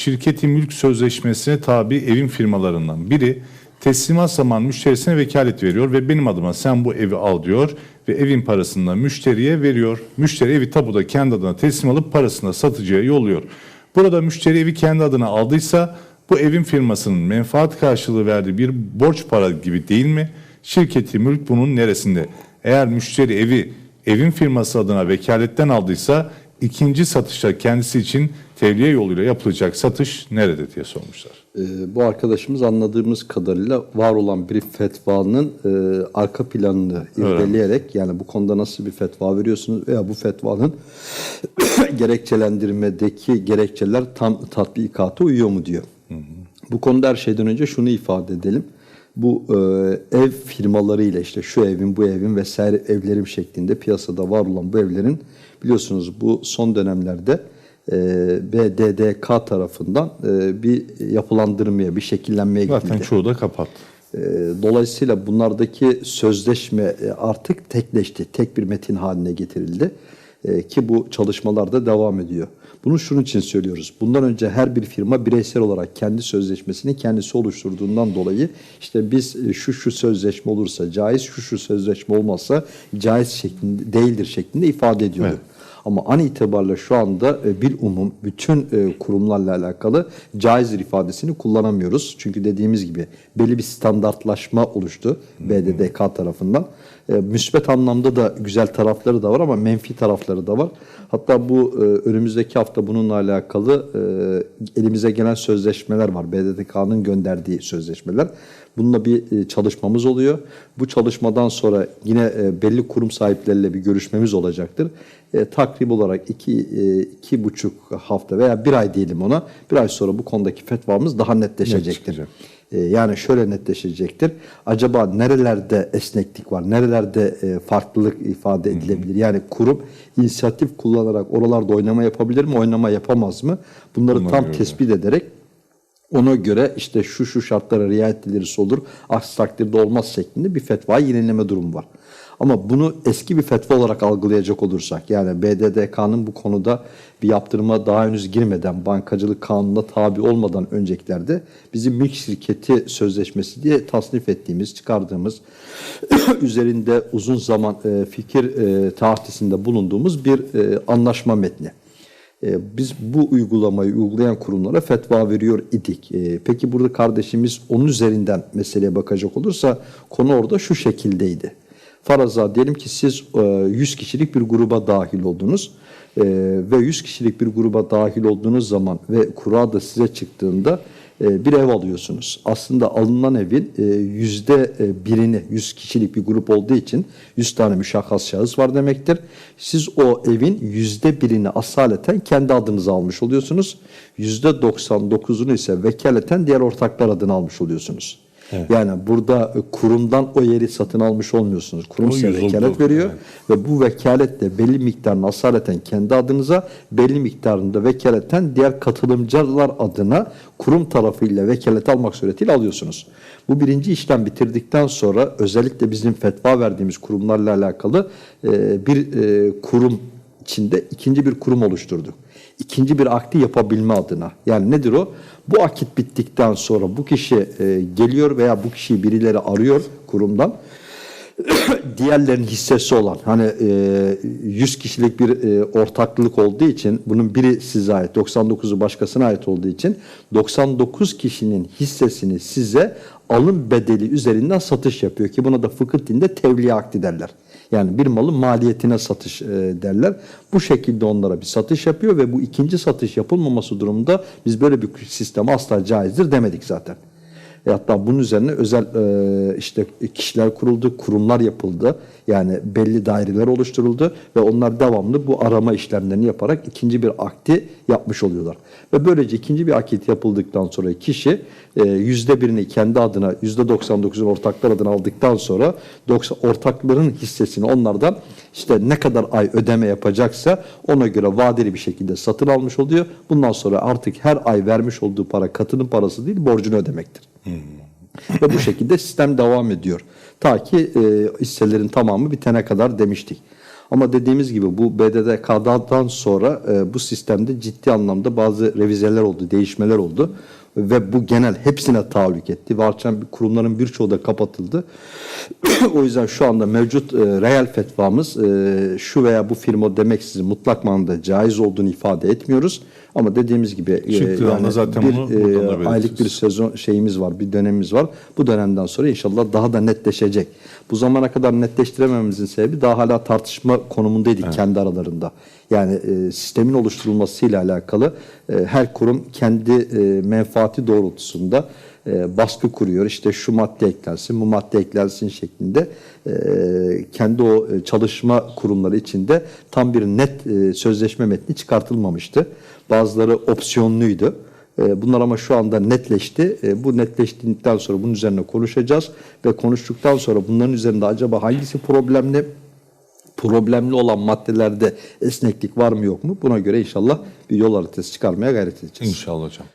şirketi mülk sözleşmesine tabi evin firmalarından biri teslimat zamanı müşterisine vekalet veriyor ve benim adıma sen bu evi al diyor ve evin parasını da müşteriye veriyor. Müşteri evi tapuda kendi adına teslim alıp parasını da satıcıya yolluyor. Burada müşteri evi kendi adına aldıysa bu evin firmasının menfaat karşılığı verdiği bir borç para gibi değil mi? Şirketi mülk bunun neresinde? Eğer müşteri evi evin firması adına vekaletten aldıysa ikinci satışta kendisi için tevliye yoluyla yapılacak satış nerede diye sormuşlar. Ee, bu arkadaşımız anladığımız kadarıyla var olan bir fetvanın e, arka planını irdeleyerek yani bu konuda nasıl bir fetva veriyorsunuz veya bu fetvanın gerekçelendirmedeki gerekçeler tam tatbikata uyuyor mu diyor. Bu konuda her şeyden önce şunu ifade edelim. Bu e, ev firmalarıyla işte şu evin bu evin vesaire evlerim şeklinde piyasada var olan bu evlerin biliyorsunuz bu son dönemlerde e, BDDK tarafından e, bir yapılandırmaya, bir şekillenmeye Zaten gidildi. çoğu da kapattı. E, Dolayısıyla bunlardaki sözleşme artık tekleşti, tek bir metin haline getirildi. Ki bu çalışmalar da devam ediyor. Bunu şunun için söylüyoruz. Bundan önce her bir firma bireysel olarak kendi sözleşmesini kendisi oluşturduğundan dolayı işte biz şu şu sözleşme olursa caiz, şu şu sözleşme olmazsa caiz şeklinde değildir şeklinde ifade ediyordu. Evet. Ama an itibariyle şu anda e, bir umum bütün e, kurumlarla alakalı caizdir ifadesini kullanamıyoruz. Çünkü dediğimiz gibi belli bir standartlaşma oluştu BDDK tarafından. E, Müsbet anlamda da güzel tarafları da var ama menfi tarafları da var. Hatta bu e, önümüzdeki hafta bununla alakalı e, elimize gelen sözleşmeler var. BDDK'nın gönderdiği sözleşmeler. Bununla bir e, çalışmamız oluyor. Bu çalışmadan sonra yine e, belli kurum sahipleriyle bir görüşmemiz olacaktır. E, takrib olarak iki, e, iki buçuk hafta veya bir ay diyelim ona. Bir ay sonra bu konudaki fetvamız daha netleşecektir. çıkacak. E, yani şöyle netleşecektir. Acaba nerelerde esneklik var, nerelerde e, farklılık ifade edilebilir? Yani kurum inisiyatif kullanarak oralarda oynama yapabilir mi, oynama yapamaz mı? Bunları Buna tam göre. tespit ederek ona göre işte şu şu şartlara riayet edilirse olur, aksi takdirde olmaz şeklinde bir fetva yenileme durumu var. Ama bunu eski bir fetva olarak algılayacak olursak yani BDDK'nın bu konuda bir yaptırıma daha henüz girmeden bankacılık kanununa tabi olmadan öncekilerde bizim mülk şirketi sözleşmesi diye tasnif ettiğimiz, çıkardığımız üzerinde uzun zaman e, fikir e, tahtisinde bulunduğumuz bir e, anlaşma metni. E, Biz bu uygulamayı uygulayan kurumlara fetva veriyor idik. E, Peki burada kardeşimiz onun üzerinden meseleye bakacak olursa konu orada şu şekildeydi. Faraza diyelim ki siz e, 100 kişilik bir gruba dahil oldunuz E, ve 100 kişilik bir gruba dahil olduğunuz zaman ve kura da size çıktığında bir ev alıyorsunuz. Aslında alınan evin e, yüzde e, birini, 100 kişilik bir grup olduğu için 100 tane müşahhas şahıs var demektir. Siz o evin yüzde birini asaleten kendi adınıza almış oluyorsunuz. Yüzde 99'unu ise vekaleten diğer ortaklar adına almış oluyorsunuz. Yani burada e, kurumdan o yeri satın almış olmuyorsunuz. Kurum O size vekalet veriyor ve bu vekaletle belli miktarını asaleten kendi adınıza, belli miktarını da vekaleten diğer katılımcılar adına kurum tarafıyla vekalet almak suretiyle alıyorsunuz. Bu birinci işlem bitirdikten sonra özellikle bizim fetva verdiğimiz kurumlarla alakalı e, bir e, kurum içinde ikinci bir kurum oluşturduk. İkinci bir akdi yapabilme adına. Yani nedir o? Bu akit bittikten sonra bu kişi e, geliyor veya bu kişiyi birileri arıyor kurumdan diğerlerinin hissesi olan hani e, 100 kişilik bir e, ortaklık olduğu için bunun biri size ait 99'u başkasına ait olduğu için 99 kişinin hissesini size alım bedeli üzerinden satış yapıyor ki buna da fıkıh dilinde tevliye akdi derler. Yani bir malın maliyetine satış e, derler. Bu şekilde onlara bir satış yapıyor ve bu ikinci satış yapılmaması durumunda biz böyle bir sistem asla caizdir demedik zaten. E hatta bunun üzerine özel e, işte kişiler kuruldu, kurumlar yapıldı. Yani belli daireler oluşturuldu ve onlar devamlı bu arama işlemlerini yaparak ikinci bir akti yapmış oluyorlar. Ve böylece ikinci bir akit yapıldıktan sonra kişi e, yüzde birini kendi adına, yüzde 99'un ortaklar adına aldıktan sonra 90, ortakların hissesini onlardan işte ne kadar ay ödeme yapacaksa ona göre vadeli bir şekilde satın almış oluyor. Bundan sonra artık her ay vermiş olduğu para katının parası değil borcunu ödemektir. Ve bu şekilde sistem devam ediyor. Ta ki e, hisselerin tamamı bitene kadar demiştik. Ama dediğimiz gibi bu BDDK'dan sonra e, bu sistemde ciddi anlamda bazı revizeler oldu, değişmeler oldu. Ve bu genel hepsine tahallük etti. Ve artık kurumların birçoğu da kapatıldı. o yüzden şu anda mevcut e, reel fetvamız e, şu veya bu firma demeksizin mutlak manada caiz olduğunu ifade etmiyoruz. Ama dediğimiz gibi e, Çıktığı anda zaten bir e, aylık bir sezon şeyimiz var, bir dönemimiz var. Bu dönemden sonra inşallah daha da netleşecek. Bu zamana kadar netleştiremememizin sebebi daha hala tartışma konumundaydık kendi aralarında. Yani e, sistemin oluşturulmasıyla alakalı e, her kurum kendi e, menfaati doğrultusunda e, baskı kuruyor. İşte şu madde eklensin, bu madde eklensin şeklinde e, kendi o e, çalışma kurumları içinde tam bir net e, sözleşme metni çıkartılmamıştı. Bazıları opsiyonluydu. Bunlar ama şu anda netleşti. Bu netleştikten sonra bunun üzerine konuşacağız ve konuştuktan sonra bunların üzerinde acaba hangisi problemli, problemli olan maddelerde esneklik var mı yok mu? Buna göre inşallah bir yol haritası çıkarmaya gayret edeceğiz. İnşallah hocam.